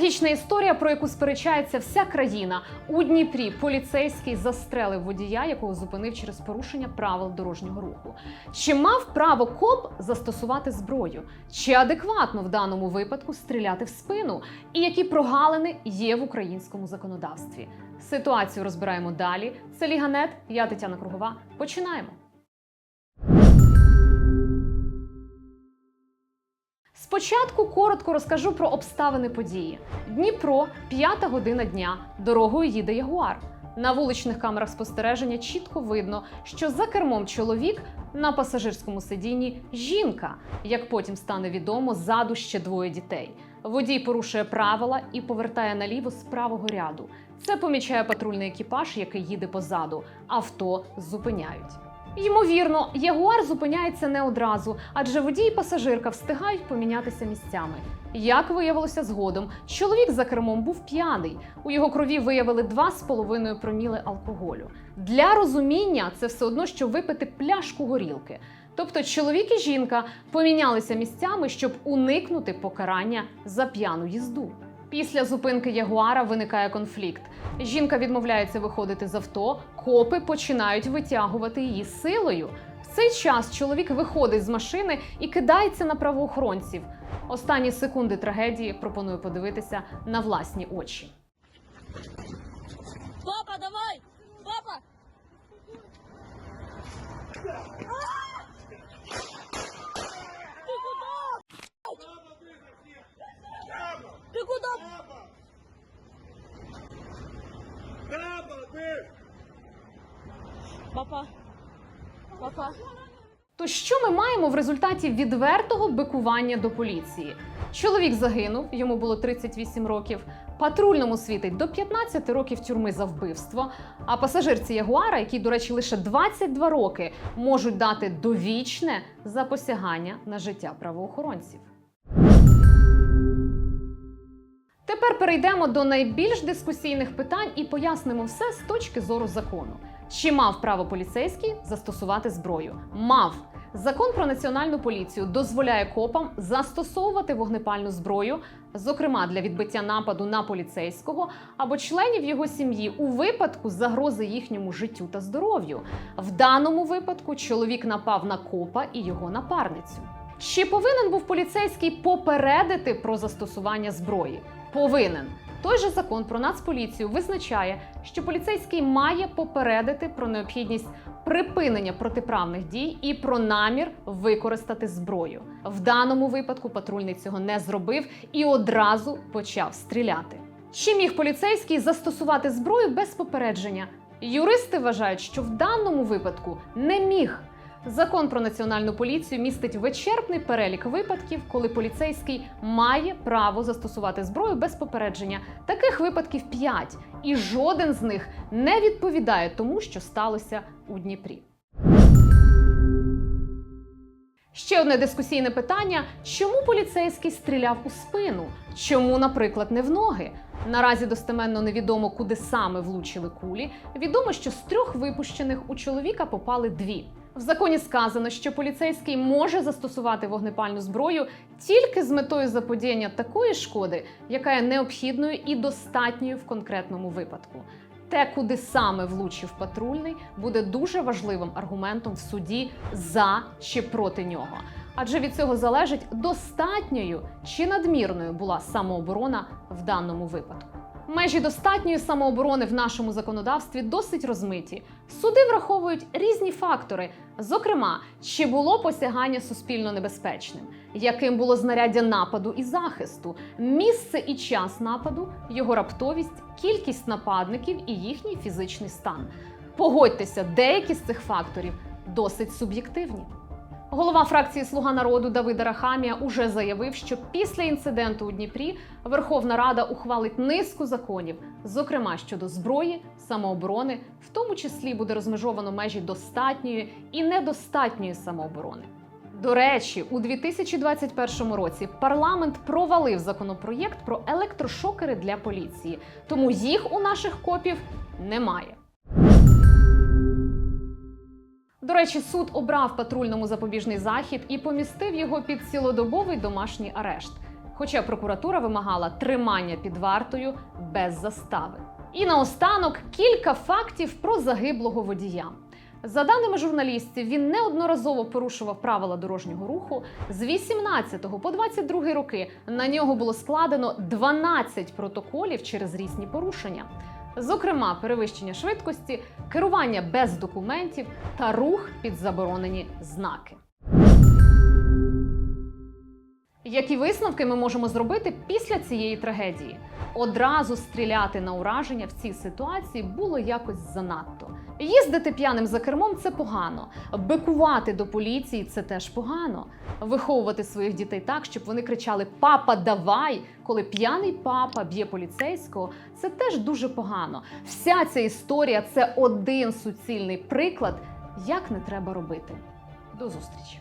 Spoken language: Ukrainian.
Трагічна історія, про яку сперечається вся країна. У Дніпрі поліцейський застрелив водія, якого зупинив через порушення правил дорожнього руху. Чи мав право коп застосувати зброю? Чи адекватно в даному випадку стріляти в спину? І які прогалини є в українському законодавстві? Ситуацію розбираємо далі. Це Ліганет, я Тетяна Кругова. Починаємо. Спочатку коротко розкажу про обставини події. Дніпро, п'ята година дня. Дорогою їде Ягуар. На вуличних камерах спостереження чітко видно, що за кермом чоловік на пасажирському сидінні жінка. Як потім стане відомо, ззаду ще двоє дітей. Водій порушує правила і повертає наліво з правого ряду. Це помічає патрульний екіпаж, який їде позаду. Авто зупиняють. Ймовірно, Ягуар зупиняється не одразу, адже водій і пасажирка встигають помінятися місцями. Як виявилося згодом, чоловік за кермом був п'яний. У його крові виявили 2,5 проміли алкоголю. Для розуміння це все одно, що випити пляшку горілки. Тобто чоловік і жінка помінялися місцями, щоб уникнути покарання за п'яну їзду. Після зупинки Ягуара виникає конфлікт. Жінка відмовляється виходити з авто, копи починають витягувати її силою. В цей час чоловік виходить з машини і кидається на правоохоронців. Останні секунди трагедії пропоную подивитися на власні очі. Папа, давай! Папа! Папа. Папа. То що ми маємо в результаті відвертого бикування до поліції? Чоловік загинув, йому було 38 років. Патрульному світить до 15 років тюрми за вбивство. А пасажирці Ягуара, які, до речі, лише 22 роки, можуть дати довічне за посягання на життя правоохоронців. Тепер перейдемо до найбільш дискусійних питань і пояснимо все з точки зору закону. Чи мав право поліцейський застосувати зброю? Мав. Закон про національну поліцію дозволяє копам застосовувати вогнепальну зброю, зокрема для відбиття нападу на поліцейського або членів його сім'ї у випадку загрози їхньому життю та здоров'ю. В даному випадку чоловік напав на копа і його напарницю. Чи повинен був поліцейський попередити про застосування зброї? Повинен. Той же закон про нацполіцію визначає, що поліцейський має попередити про необхідність припинення протиправних дій і про намір використати зброю. В даному випадку патрульний цього не зробив і одразу почав стріляти. Чи міг поліцейський застосувати зброю без попередження? Юристи вважають, що в даному випадку не міг. Закон про національну поліцію містить вичерпний перелік випадків, коли поліцейський має право застосувати зброю без попередження. Таких випадків 5, і жоден з них не відповідає тому, що сталося у Дніпрі. Ще одне дискусійне питання: чому поліцейський стріляв у спину? Чому, наприклад, не в ноги? Наразі достеменно невідомо, куди саме влучили кулі. Відомо, що з трьох випущених у чоловіка попали дві. В законі сказано, що поліцейський може застосувати вогнепальну зброю тільки з метою заподіяння такої шкоди, яка є необхідною і достатньою в конкретному випадку. Те, куди саме влучив патрульний, буде дуже важливим аргументом в суді за чи проти нього. Адже від цього залежить достатньою чи надмірною була самооборона в даному випадку. Межі достатньої самооборони в нашому законодавстві досить розмиті. Суди враховують різні фактори, зокрема, чи було посягання суспільно небезпечним, яким було знаряддя нападу і захисту, місце і час нападу, його раптовість, кількість нападників і їхній фізичний стан. Погодьтеся, деякі з цих факторів досить суб'єктивні. Голова фракції Слуга народу Давида Рахамія уже заявив, що після інциденту у Дніпрі Верховна Рада ухвалить низку законів, зокрема щодо зброї, самооборони, в тому числі буде розмежовано межі достатньої і недостатньої самооборони. До речі, у 2021 році парламент провалив законопроєкт про електрошокери для поліції, тому їх у наших копів немає. До речі, суд обрав патрульному запобіжний захід і помістив його під цілодобовий домашній арешт. Хоча прокуратура вимагала тримання під вартою без застави. І наостанок кілька фактів про загиблого водія. За даними журналістів, він неодноразово порушував правила дорожнього руху. З 18 по 22 роки на нього було складено 12 протоколів через різні порушення. Зокрема, перевищення швидкості, керування без документів та рух під заборонені знаки. Які висновки ми можемо зробити після цієї трагедії? Одразу стріляти на ураження в цій ситуації було якось занадто. Їздити п'яним за кермом це погано. Бикувати до поліції це теж погано. Виховувати своїх дітей так, щоб вони кричали Папа, давай! коли п'яний папа б'є поліцейського, це теж дуже погано. Вся ця історія це один суцільний приклад, як не треба робити. До зустрічі!